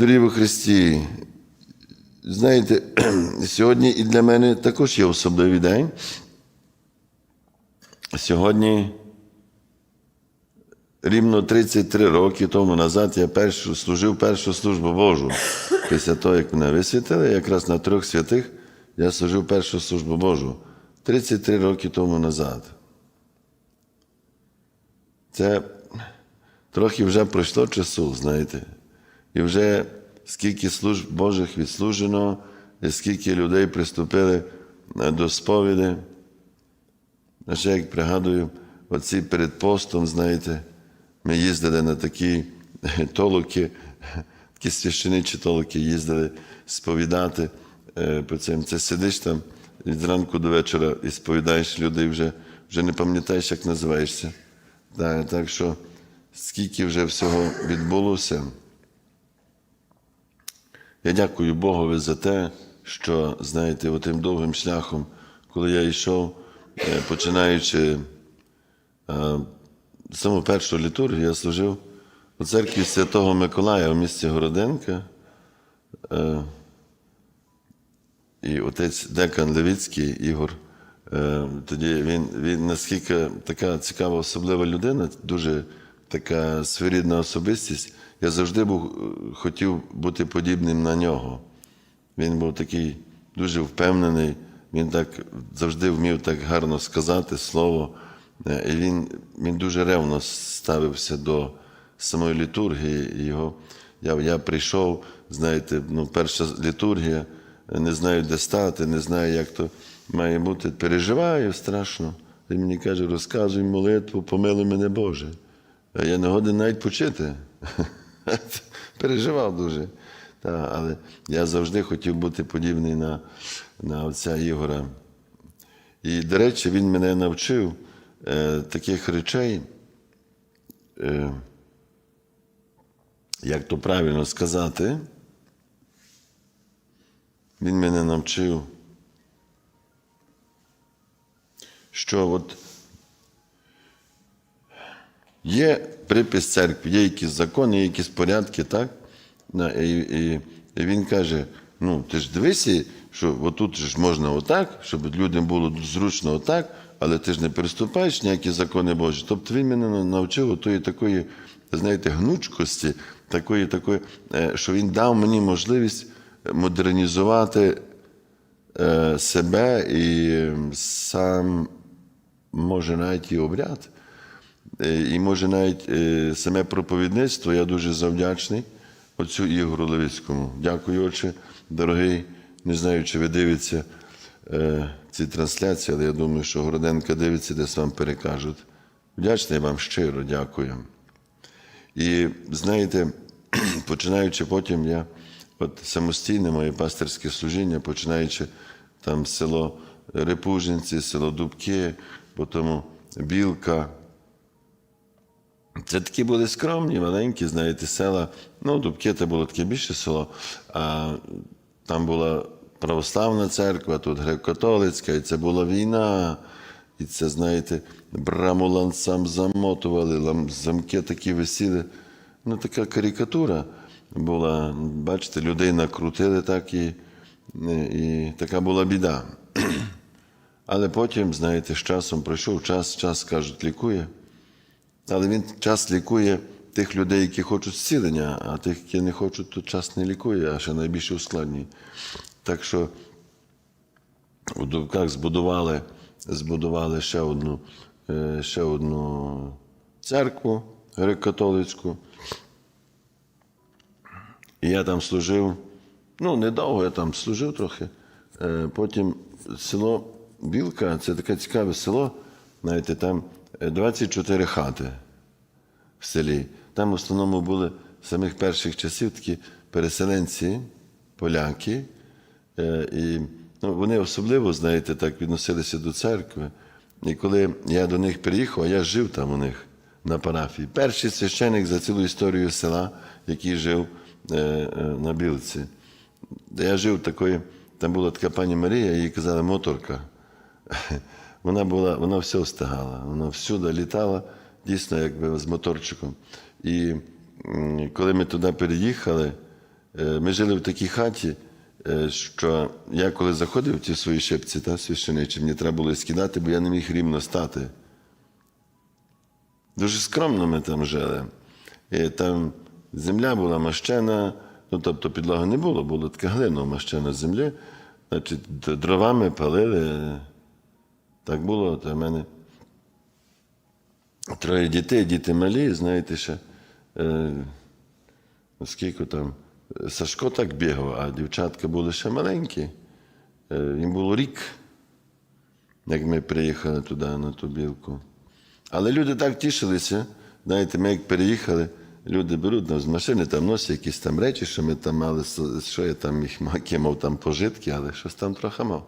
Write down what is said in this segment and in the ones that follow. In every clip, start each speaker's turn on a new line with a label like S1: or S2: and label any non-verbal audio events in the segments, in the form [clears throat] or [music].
S1: Дорогі во Христі, знаєте, [clears throat] сьогодні і для мене також є особливий день. Сьогодні, рівно 33 роки тому назад, я першу, служив першу службу Божу. Після того, як мене висвітили, якраз на трьох святих я служив першу службу Божу. 33 роки тому назад. Це трохи вже пройшло часу, знаєте. І вже скільки служб Божих відслужено, і скільки людей приступили е, до сповіді. А ще як пригадую, оці перед постом, знаєте, ми їздили на такі толоки, такі священичі толоки їздили сповідати е, по цим. Це сидиш там від ранку до вечора і сповідаєш людей вже, вже не пам'ятаєш, як називаєшся. Так, так що скільки вже всього відбулося. Я дякую Богові за те, що, знаєте, отим довгим шляхом, коли я йшов, е, починаючи е, з самого першого літургію, я служив у церкві Святого Миколая в місті Городенка. Е, І отець Декан Левіцький Ігор. е, Тоді він, він наскільки така цікава, особлива людина, дуже така своєрідна особистість. Я завжди був, е, хотів бути подібним на нього. Він був такий дуже впевнений, він так завжди вмів так гарно сказати слово. Е, І він, він дуже ревно ставився до самої літургії. Його, я, я прийшов, знаєте, ну, перша літургія, не знаю, де стати, не знаю, як то має бути. Переживаю страшно. Він мені каже, розказуй молитву, помилуй мене Боже. А я не годен навіть почити. [laughs] [laughs] Переживав дуже. Та, але я завжди хотів бути подібний на, на отця Ігора. І, до речі, він мене навчив е, таких речей, е, як то правильно сказати. Він мене навчив, що от Є припис церкви, є якісь закони, є якісь порядки, так? І, і, і він каже: ну, ти ж дивися, що отут ж можна отак, щоб людям було зручно отак, але ти ж не переступаєш ніякі закони Божі. Тобто він мене навчив тої такої, знаєте, гнучкості, такої, такої, е, що він дав мені можливість модернізувати е, себе і сам, може, навіть і обряд. Е, І може навіть е, саме проповідництво, я дуже завдячний отцю Ігору Левицькому. Дякую, отче, дорогий. Не знаю, чи ви дивитеся е, ці трансляції, але я думаю, що Городенка дивиться, десь вам перекажуть. Вдячний вам щиро, дякую. І знаєте, [clears throat] починаючи потім, я от самостійне моє пасторське служіння, починаючи там село Репужинці, село Дубки, потім Білка. Це такі були скромні, маленькі, знаєте, села. Ну, Дубки це було таке більше село. А там була православна церква, тут греко-католицька, і це була війна. І це, знаєте, браму ланцам замотували, замки такі висіли. Ну, така карикатура була. Бачите, людей накрутили так і, і така була біда. [clears throat] Але потім, знаєте, з часом пройшов час, час, кажуть, лікує. Але він час лікує тих людей, які хочуть зцілення, а тих, які не хочуть, то час не лікує, а ще найбільше ускладнює. Так що у Дубках збудували, збудували ще одну, е, ще одну церкву греко-католицьку. І я там служив, ну, недовго я там служив трохи. Е, Потім село Білка, це таке цікаве село, знаєте, там е, 24 хати в селі. Там в основному були з самих перших часів такі переселенці, поляки. Е, І ну, вони особливо, знаєте, так відносилися до церкви. І коли я до них приїхав, а я жив там у них на парафії. Перший священик за цілу історію села, який жив е, е, на Білці. Я жив такої, там була така пані Марія, їй казали моторка. [laughs] Вона була, вона все встигала, вона всюди літала, дійсно, якби з моторчиком. І коли ми туди переїхали, Е, Ми жили в такій хаті, е, що я коли заходив в ті свої шепці та священичі, мені треба було скидати, бо я не міг рівно стати. Дуже скромно ми там жили. І там земля була мащена, ну тобто підлоги не було, було така глина мащена землі. Значить, дровами палили. Так було, то в мене троє дітей, діти малі, знаєте ще. Е, скільки там. Сашко так бігав, а дівчатка були ще маленькі. Е, їм було рік, як ми приїхали туди на ту білку. Але люди так тішилися. Знаєте, ми як переїхали, люди беруть нас з машини, там носять якісь там речі, що ми там мали, що я там їх мав, які мав там пожитки, але щось там трохи мав.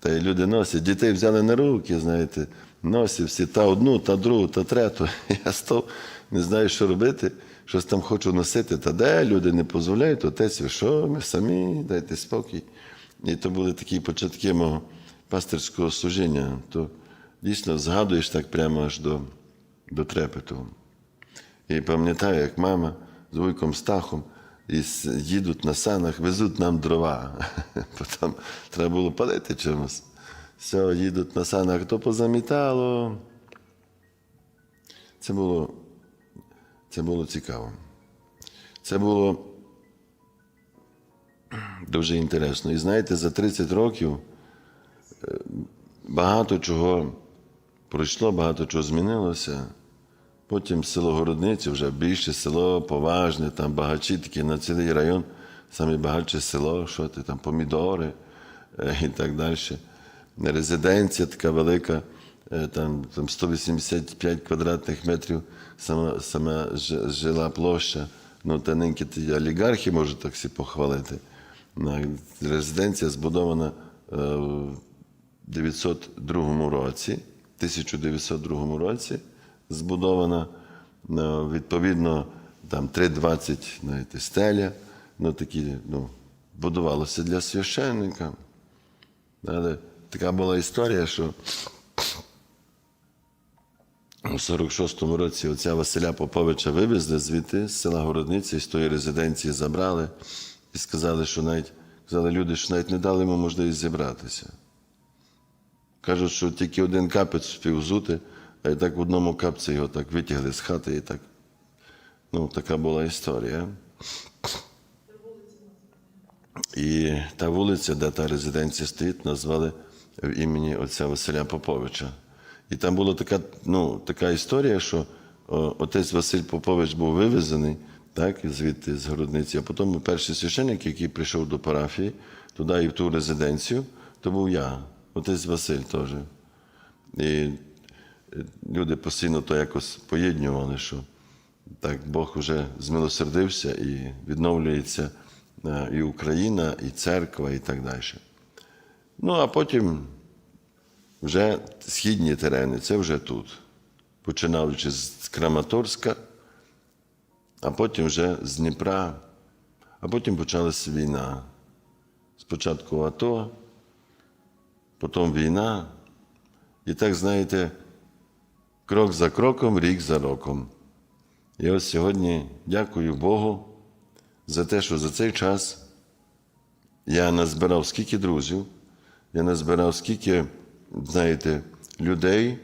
S1: Та й люди носять, дітей взяли на руки, знаєте, носять всі та одну, та другу, та трету. [laughs] Я став, не знаю, що робити, щось там хочу носити. Та де люди не дозволяють, отець, ви що, ми самі, дайте спокій. І то були такі початки мого пастирського служіння. То дійсно згадуєш так прямо аж до, до трепету. І пам'ятаю, як мама з вуйком Стахом їдуть на санах, везуть нам дрова. [laughs] Бо там треба було палити чимось. Все, їдуть на санах, то позамітало. Це було, це було цікаво. Це було дуже інтересно. І знаєте, за 30 років е, багато чого пройшло, багато чого змінилося. Потім село Городниці, вже більше село, поважне, там багачі такі на цілий район, саме багатше село, що ти там, помідори е, і так далі. Резиденція така велика, е, там, там 185 квадратних метрів, сама, сама жила площа. Ну, та ниньки ті олігархи можуть так всі похвалити. Резиденція збудована е, в 902 році, 1902 році збудована, відповідно, там 3,20 знаєте, стеля, ну, такі, ну, будувалося для священника. Але така була історія, що у 46-му році отця Василя Поповича вивезли звідти з села Городниці, з тої резиденції забрали і сказали, що навіть сказали люди, що навіть не дали йому можливість зібратися. Кажуть, що тільки один капець спів взути, а і так в одному капці його так витягли з хати і так. Ну, така була історія. І та вулиця, де та резиденція стоїть, назвали в імені отця Василя Поповича. І там була така, ну, така історія, що отець Василь Попович був вивезений так, звідти з Городниці, а потім перший священник, який прийшов до парафії, туди і в ту резиденцію, то був я, отець Василь теж. І е, люди постійно то якось поєднували, що так Бог вже змилосердився і відновлюється е, і Україна, і церква, і так далі. Ну, а потім вже східні терени, це вже тут. Починаючи з Краматорська, а потім вже з Дніпра, а потім почалася війна. Спочатку АТО, потім війна. І так, знаєте, крок за кроком, рік за роком. І ось сьогодні дякую Богу за те, що за цей час я назбирав скільки друзів, я назбирав скільки, знаєте, людей,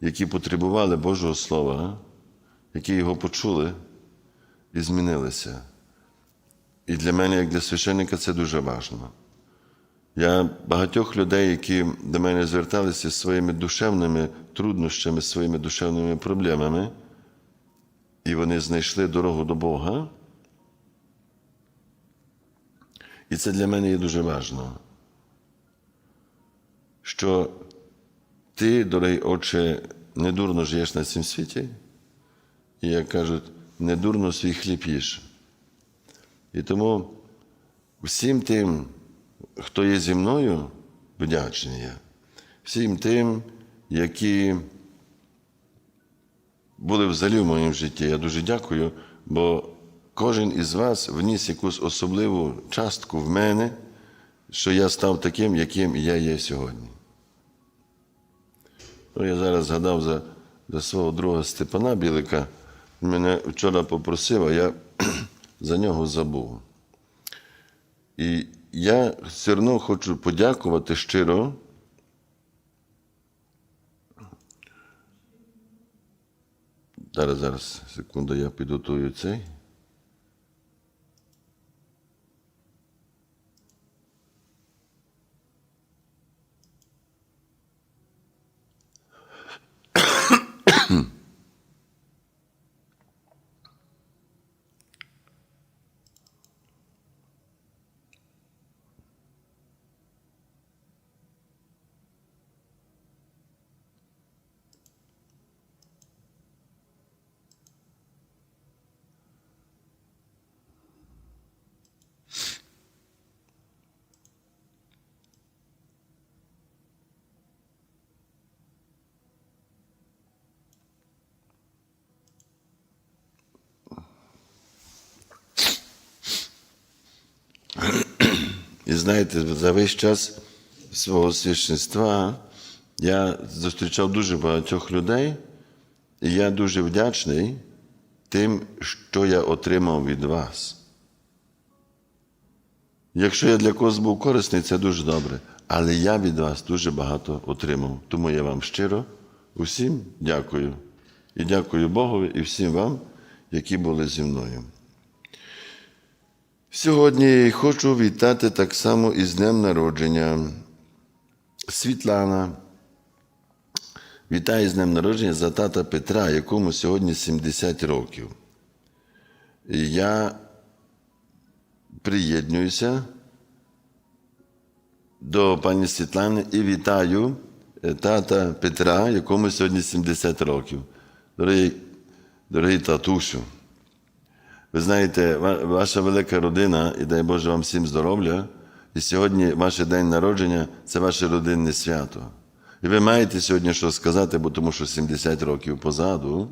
S1: які потребували Божого Слова, які його почули і змінилися. І для мене, як для священника, це дуже важливо. Я багатьох людей, які до мене зверталися зі своїми душевними труднощами, своїми душевними проблемами, і вони знайшли дорогу до Бога. І це для мене є дуже важливо. Що ти, дорогий Отче, недурно живеш на цьому світі, і, як кажуть, недурно свій хліб їш. І тому всім тим, хто є зі мною, вдячний я. Всім тим, які були взагалі в моєму житті, я дуже дякую, бо кожен із вас вніс якусь особливу частку в мене, що я став таким, яким я є сьогодні. Ну, я зараз згадав за, за свого друга Степана Білика. Мене вчора попросив, а я [clears throat] за нього забув. І я все одно хочу подякувати щиро. Зараз, зараз, секунду, я підготую цей. І знаєте, за весь час свого священства я зустрічав дуже багатьох людей, і я дуже вдячний тим, що я отримав від вас. Якщо я для когось був корисний, це дуже добре. Але я від вас дуже багато отримав. Тому я вам щиро усім дякую. І дякую Богові і всім вам, які були зі мною. Сьогодні хочу вітати так само із Днем народження. Світлана. Вітаю з Днем народження за тата Петра, якому сьогодні 70 років. Я приєднуюся до пані Світлани і вітаю е, тата Петра, якому сьогодні 70 років. Дорогий, дорогий татусю. Ви знаєте, ваша велика родина, і дай Боже вам всім здоров'я. І сьогодні ваш день народження це ваше родинне свято. І ви маєте сьогодні що сказати, бо тому що 70 років позаду.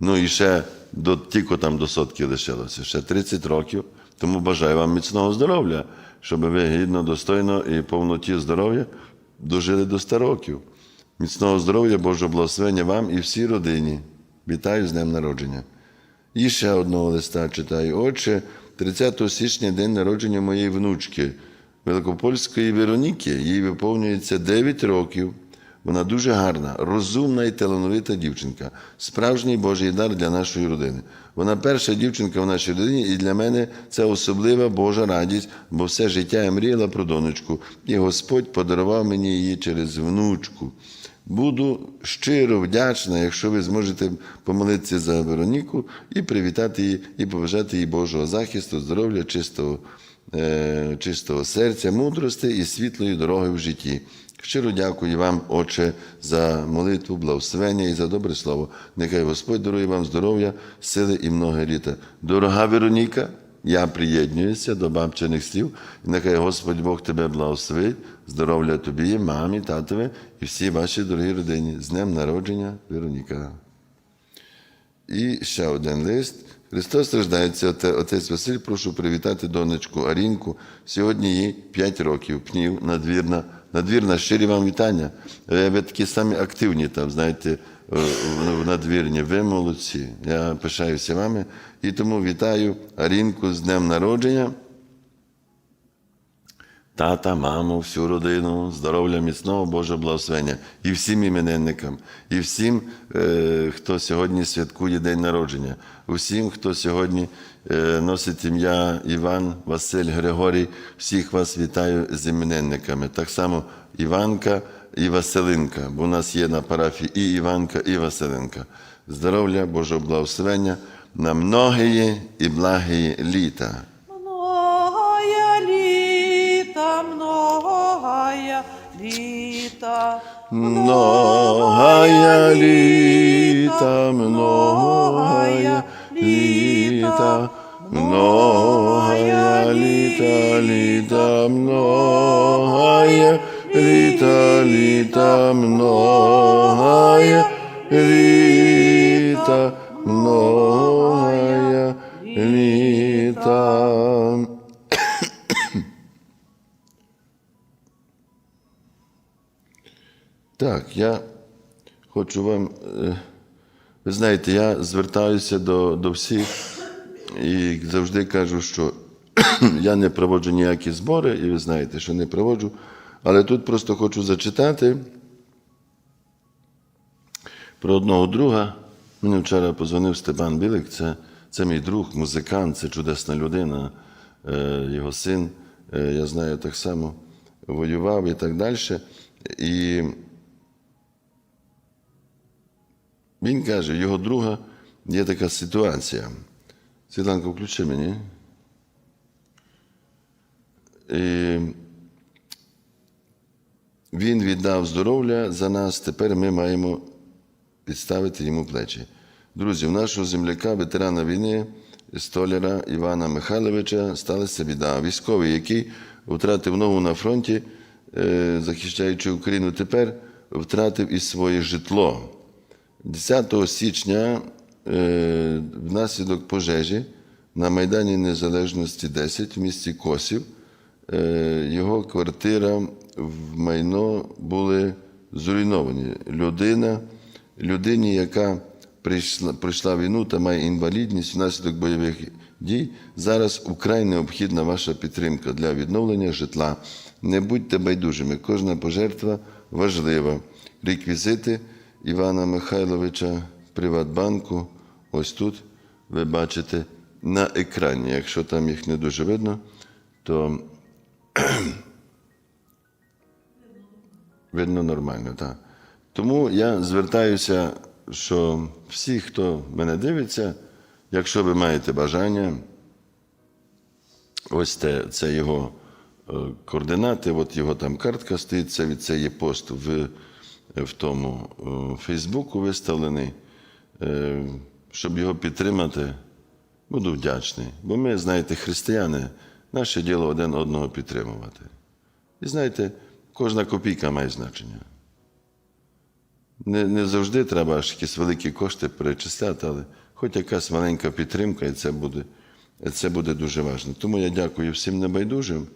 S1: Ну і ще до, тільки там до сотки лишилося, ще 30 років. Тому бажаю вам міцного здоров'я, щоб ви гідно, достойно і повноті здоров'я дожили до 100 років. Міцного здоров'я, Божого благословення вам і всій родині. Вітаю з днем народження. І ще одного листа читаю. Отже, 30 січня день народження моєї внучки, Великопольської Вероніки. Їй виповнюється 9 років. Вона дуже гарна, розумна і талановита дівчинка, справжній Божий дар для нашої родини. Вона перша дівчинка в нашій родині, і для мене це особлива Божа радість, бо все життя я мріяла про донечку, і Господь подарував мені її через внучку. Буду щиро вдячна, якщо ви зможете помолитися за Вероніку і привітати її, і побажати їй Божого захисту, здоров'я, чистого, е, чистого серця, мудрости і світлої дороги в житті. Щиро дякую вам, Отче, за молитву, благословення і за добре слово. Нехай Господь дарує вам здоров'я, сили і много літа. Дорога Вероніка, я приєднуюся до бабчиних слів. Нехай Господь Бог тебе благословить, здоров'я тобі, мамі, татові і всій вашій дорогій родині. З днем народження, Вероніка. І ще один лист. Христос страждається, отець Василь, прошу привітати донечку Арінку. Сьогодні їй 5 років, пнів, надвірна. Надвірна, щирі вам вітання. Е, Ви такі самі активні там, знаєте, е, в надвірні. Ви молодці. Я пишаюся вами. І тому вітаю Арінку з днем народження. Тата, маму, всю родину, здоров'я, міцного Божого благословення і всім іменинникам, і всім, е, хто сьогодні святкує день народження, усім, хто сьогодні е, носить ім'я Іван, Василь, Григорій, всіх вас вітаю з іменинниками. Так само Іванка і Василинка, бо у нас є на парафії і Іванка, і Василинка. Здоров'я, Божого благословення на многії і благії літа.
S2: Літа, Многая літа,
S1: многая літа, многая літа, літа, многая літа, літа, многая літа, Так, я хочу вам. е, Ви знаєте, я звертаюся до, до всіх і завжди кажу, що [clears throat] я не проводжу ніякі збори, і ви знаєте, що не проводжу. Але тут просто хочу зачитати про одного друга. Мені вчора позвонив Степан Білик, це, це мій друг, музикант, це чудесна людина, е, його син, е, я знаю, так само воював і так далі. І він каже, його друга є така ситуація. Світланко, включи мені. І він віддав здоров'я за нас, тепер ми маємо підставити йому плечі. Друзі, у нашого земляка, ветерана війни, столяра Івана Михайловича, сталася біда. Військовий, який втратив ногу на фронті, е, захищаючи Україну, тепер втратив і своє житло. 10 січня е, внаслідок пожежі на Майдані Незалежності 10 в місті Косів е, його квартира в майно були зруйновані. Людина, людині, яка прийшла, пройшла війну та має інвалідність внаслідок бойових дій, зараз украй необхідна ваша підтримка для відновлення житла. Не будьте байдужими, кожна пожертва важлива. Реквізити Івана Михайловича Приватбанку. Ось тут ви бачите на екрані. Якщо там їх не дуже видно, то [clears throat] видно нормально. Так. Тому я звертаюся, що всі, хто мене дивиться, якщо ви маєте бажання, ось це, це його е, координати, от його там картка стоїть, це, це є пост в, в тому е, Фейсбуку виставлений. Е, Щоб його підтримати, буду вдячний. Бо ми, знаєте, християни, наше діло один одного підтримувати. І знаєте, кожна копійка має значення. Не, не завжди треба аж якісь великі кошти перечисляти, але хоч якась маленька підтримка, і це буде, це буде дуже важливо. Тому я дякую всім небайдужим,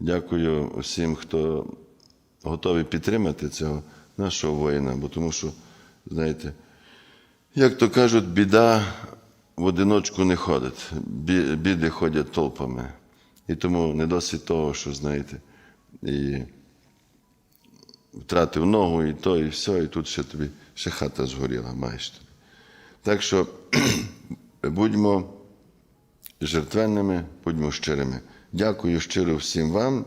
S1: дякую всім, хто готовий підтримати цього нашого воїна, бо тому що, знаєте, як то кажуть, біда в одиночку не ходить, біди ходять толпами. І тому не досить того, що, знаєте, і втратив ногу, і то, і все, і тут ще тобі ще хата згоріла, маєш тобі. Так що [clears throat] будьмо жертвенними, будьмо щирими. Дякую щиро всім вам.